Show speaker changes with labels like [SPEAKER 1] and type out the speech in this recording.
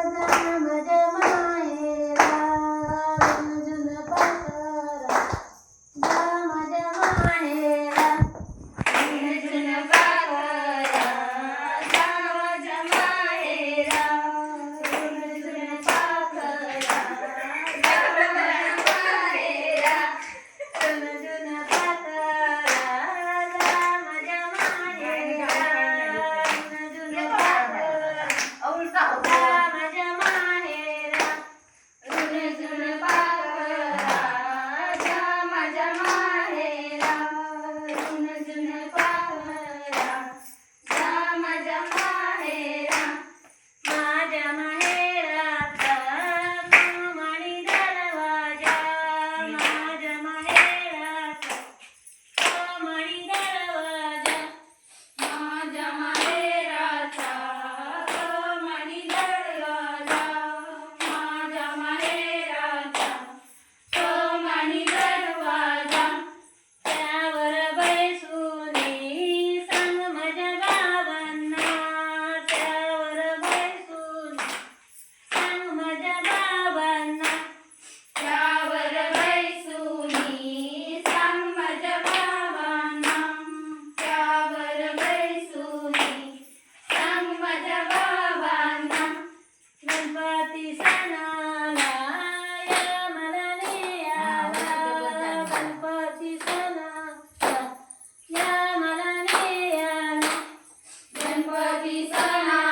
[SPEAKER 1] Bye.
[SPEAKER 2] sana.